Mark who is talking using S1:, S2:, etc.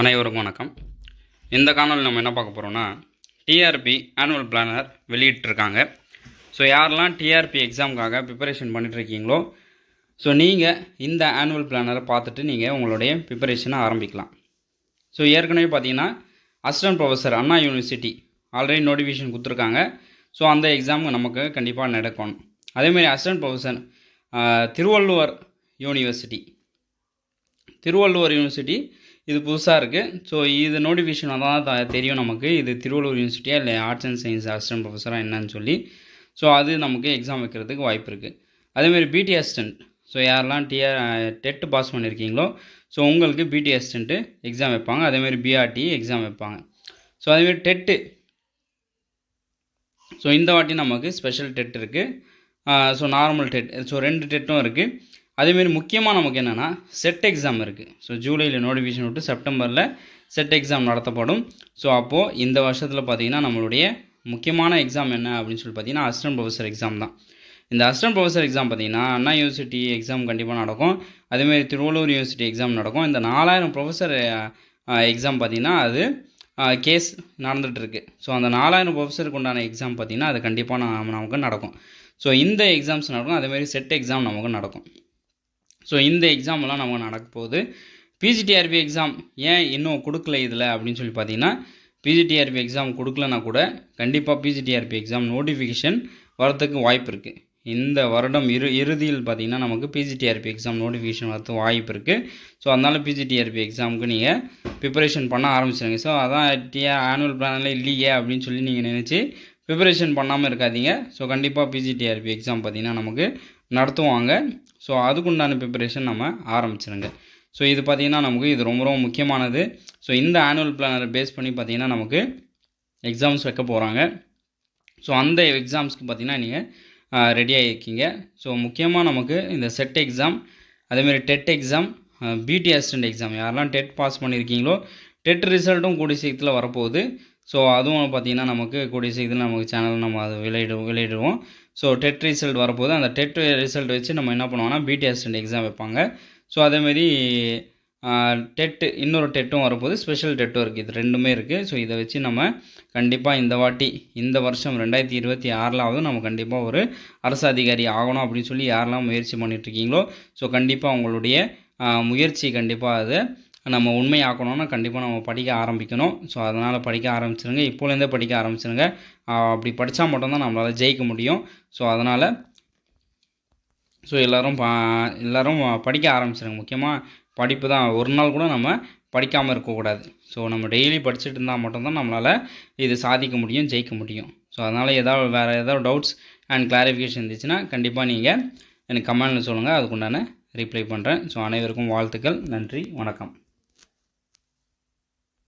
S1: அனைவருக்கும் வணக்கம். இந்த காணொலியில் நம்ம என்ன பார்க்க போகிறோம்னா T R B annual planner வெளியிட்டிருக்காங்க. ஸோ யாரெல்லாம் டிஆர்பி எக்ஸாமுக்காக ப்ரிப்பரேஷன் பண்ணிகிட்ருக்கீங்களோ ஸோ நீங்கள் இந்த ஆனுவல் பிளானரை பார்த்துட்டு நீங்கள் உங்களுடைய ப்ரிப்பரேஷனை ஆரம்பிக்கலாம். ஸோ ஏற்கனவே பார்த்தீங்கன்னா assistant professor Anna university already notification கொடுத்துருக்காங்க. ஸோ அந்த எக்ஸாம் நமக்கு கண்டிப்பாக நடக்கணும். அதேமாதிரி assistant professor Thiruvalluvar university Thiruvalluvar university இது புதுசாக இருக்குது ஸோ இது நோட்டிஃபிகேஷன் தான் த- தெரியும் நமக்கு. இது திருவள்ளூர் யூனிவர்சிட்டியா இல்லை ஆர்ட்ஸ் அண்ட் சயின்ஸ் அசிஸ்டன்ட் ப்ரொஃபஸராக என்னன்னு சொல்லி. ஸோ அது நமக்கு எக்ஸாம் வைக்கிறதுக்கு வாய்ப்பு இருக்குது அதேமாதிரி பிடி அசிஸ்டன்ட் ஸோ யாரெல்லாம் டிஆர் டெட்டு பாஸ் பண்ணியிருக்கீங்களோ ஸோ உங்களுக்கு பிடி அசிஸ்டண்ட்டு எக்ஸாம் வைப்பாங்க. அதேமாதிரி பிஆர்டி எக்ஸாம் வைப்பாங்க. ஸோ அதேமாதிரி டெட்டு ஸோ இந்த வாட்டி நமக்கு ஸ்பெஷல் டெட் இருக்குது ஸோ நார்மல் டெட் ஸோ ரெண்டு டெட்டும் இருக்குது அதேமாரி முக்கியமாக நமக்கு என்னென்னா செட் எக்ஸாம் இருக்குது ஸோ ஜூலையில் நோட்டிஃபிகேஷன் விட்டு செப்டம்பரில் செட் எக்ஸாம் நடத்தப்படும். ஸோ அப்போது இந்த வருஷத்தில் பார்த்தீங்கன்னா நம்மளுடைய முக்கியமான எக்ஸாம் என்ன அப்படின்னு சொல்லி பார்த்தீங்கன்னா அசிஸ்டன்ட் ப்ரொஃபஸர் எக்ஸாம் தான். இந்த அசிஸ்டன்ட் ப்ரொஃபஸர் எக்ஸாம் பார்த்தீங்கன்னா அண்ணா யூனிவர்சிட்டி எக்ஸாம் கண்டிப்பாக நடக்கும். அதேமாரி திருவள்ளூர் யூனிவர்சிட்டி எக்ஸாம் நடக்கும். இந்த நாலாயிரம் ப்ரொஃபஸர் எக்ஸாம் பார்த்தீங்கன்னா அது கேஸ் நடந்துகிட்ருக்கு ஸோ அந்த நாலாயிரம் ப்ரொஃபஸருக்கு உண்டான எக்ஸாம் பார்த்தீங்கன்னா அது கண்டிப்பாக நம்ம நமக்கு நடக்கும். ஸோ இந்த எக்ஸாம்ஸ் நடக்கும். அதேமாரி செட் எக்ஸாம் நமக்கு நடக்கும். ஸோ இந்த எக்ஸாம்லாம் நமக்கு நடக்க போகுது. பிஜிடிஆர்பி எக்ஸாம் ஏன் இன்னும் கொடுக்கல இதில் அப்படின்னு சொல்லி பார்த்தீங்கன்னா பிஜிடிஆர்பி எக்ஸாம் கொடுக்கலனா கூட கண்டிப்பாக பிஜிடிஆர்பி எக்ஸாம் நோட்டிஃபிகேஷன் வரத்துக்கு வாய்ப்பு இருக்குது இந்த வருடம் இரு இறுதியில் பார்த்தீங்கன்னா நமக்கு பிஜிடிஆர்பி எக்ஸாம் நோட்டிஃபிகேஷன் வரதுக்கு வாய்ப்பு இருக்குது ஸோ அதனால் பிஜிடிஆர்பி எக்ஸாமுக்கு நீங்கள் ப்ரிப்பரேஷன் பண்ண ஆரம்பிச்சிடுங்க ஸோ அதான் டிஆர் ஆனுவல் பிளானில் இல்லையே அப்படின்னு சொல்லி நீங்கள் நினச்சி ப்ரிப்பரேஷன் பண்ணாமல் இருக்காதீங்க. ஸோ கண்டிப்பாக பிஜிடிஆர்பி எக்ஸாம் பார்த்தீங்கன்னா நமக்கு நடத்துவாங்க. ஸோ அதுக்குண்டான ப்ரிப்பரேஷன் நம்ம ஆரம்பிச்சிருங்க. ஸோ இது பார்த்திங்கன்னா நமக்கு இது ரொம்ப ரொம்ப முக்கியமானது. ஸோ இந்த ஆனுவல் பிளானரை பேஸ் பண்ணி பார்த்திங்கன்னா நமக்கு எக்ஸாம்ஸ் வைக்க போகிறாங்க ஸோ அந்த எக்ஸாம்ஸ்க்கு பார்த்திங்கன்னா நீங்கள் ரெடியாக இருக்கீங்க ஸோ முக்கியமாக நமக்கு இந்த செட் எக்ஸாம் அதேமாரி TET exam PT assistant exam யாரெல்லாம் டெட் பாஸ் பண்ணியிருக்கீங்களோ டெட் ரிசல்ட்டும் கூடிய சீக்கிரத்தில் வரப்போகுது. ஸோ அதுவும் பார்த்திங்கன்னா நமக்கு கூடிய சீக்கிரத்தில் நமக்கு சேனல் நம்ம அதை விளையிடுவோம் விளையிடுவோம். ஸோ டெட் ரிசல்ட் வரப்போது அந்த டெட் ரிசல்ட் வச்சு நம்ம என்ன பண்ணுவோம்னா பிடி எக்ஸாம் வைப்பாங்க. ஸோ அதேமாரி டெட்டு இன்னொரு டெட்டும் வரப்போது ஸ்பெஷல் டெட்டும் இருக்குது இது ரெண்டுமே இருக்குது ஸோ இதை வச்சு நம்ம கண்டிப்பாக இந்த வாட்டி இந்த வருஷம் ரெண்டாயிரத்தி இருபத்தி ஆறிலாவது நம்ம கண்டிப்பாக ஒரு அரசு அதிகாரி ஆகணும் அப்படின்னு சொல்லி யாரெல்லாம் முயற்சி பண்ணிகிட்ருக்கீங்களோ ஸோ கண்டிப்பாக உங்களுடைய முயற்சி கண்டிப்பாக அதை நம்ம உண்மையாக்கணும்னா கண்டிப்பாக நம்ம படிக்க ஆரம்பிக்கணும். ஸோ அதனால் படிக்க ஆரம்பிச்சிருங்க. இப்போலேருந்தே படிக்க ஆரம்பிச்சிருங்க. அப்படி படித்தா மட்டும்தான் நம்மளால் ஜெயிக்க முடியும். ஸோ அதனால் ஸோ எல்லோரும் பா எல்லோரும் படிக்க ஆரம்பிச்சிருங்க. முக்கியமாக படிப்பு தான். ஒரு நாள் கூட நம்ம படிக்காமல் இருக்கக்கூடாது. ஸோ நம்ம டெய்லி படிச்சுட்டு இருந்தால் மட்டும்தான் நம்மளால் இது சாதிக்க முடியும் ஜெயிக்க முடியும். ஸோ அதனால் ஏதாவது வேறு ஏதாவது டவுட்ஸ் அண்ட் கிளாரிஃபிகேஷன் இருந்துச்சுன்னா கண்டிப்பாக நீங்கள் எனக்கு கமெண்டில் சொல்லுங்கள் அதுக்குண்டான ரிப்ளை பண்ணுறேன் ஸோ அனைவருக்கும் வாழ்த்துக்கள். நன்றி. வணக்கம்.